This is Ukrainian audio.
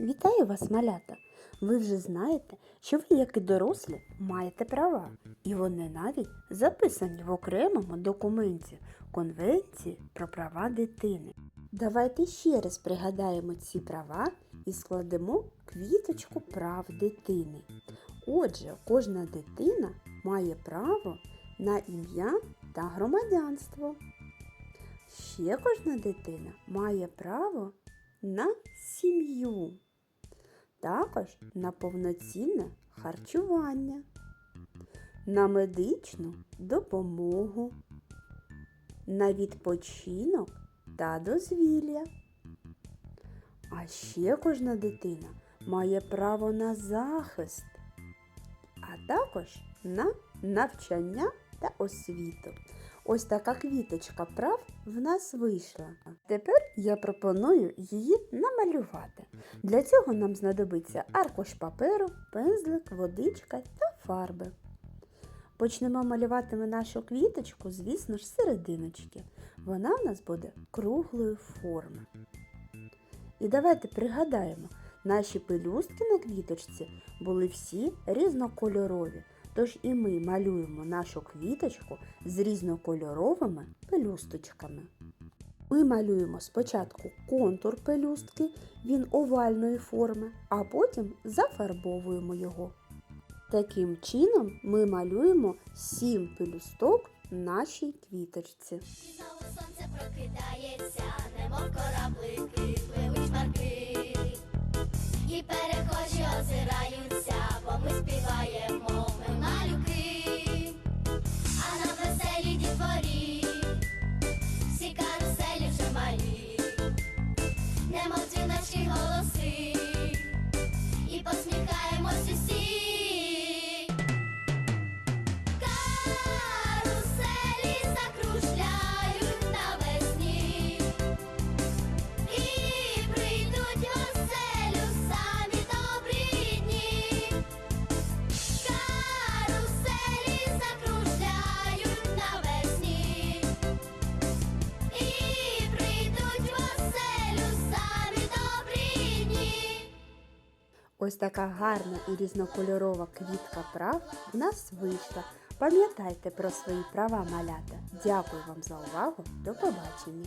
Вітаю вас, малята! Ви вже знаєте, що ви, як і дорослі, маєте права, і вони навіть записані в окремому документі Конвенції про права дитини. Давайте ще раз пригадаємо ці права і складемо квіточку прав дитини. Отже, кожна дитина має право на ім'я та громадянство. Ще кожна дитина має право на сім'ю, також на повноцінне харчування, на медичну допомогу, на відпочинок та дозвілля. А ще кожна дитина має право на захист, а також на навчання та освіту. Ось така квіточка прав в нас вийшла. Тепер я пропоную її намалювати. Для цього нам знадобиться аркуш паперу, пензлик, водичка та фарби. Почнемо малювати ми нашу квіточку, звісно ж, серединочки. Вона в нас буде круглої форми. І давайте пригадаємо, наші пелюстки на квіточці були всі різнокольорові. Тож і ми малюємо нашу квіточку з різнокольоровими пелюсточками. Ми малюємо спочатку контур пелюстки, він овальної форми, а потім зафарбовуємо його. Таким чином ми малюємо сім пелюсток нашій квіточці. І знову сонце прокидається, немов кораблики, Ось така гарна і різнокольорова квітка прав в нас вийшла. Пам'ятайте про свої права малята. Дякую вам за увагу. До побачення!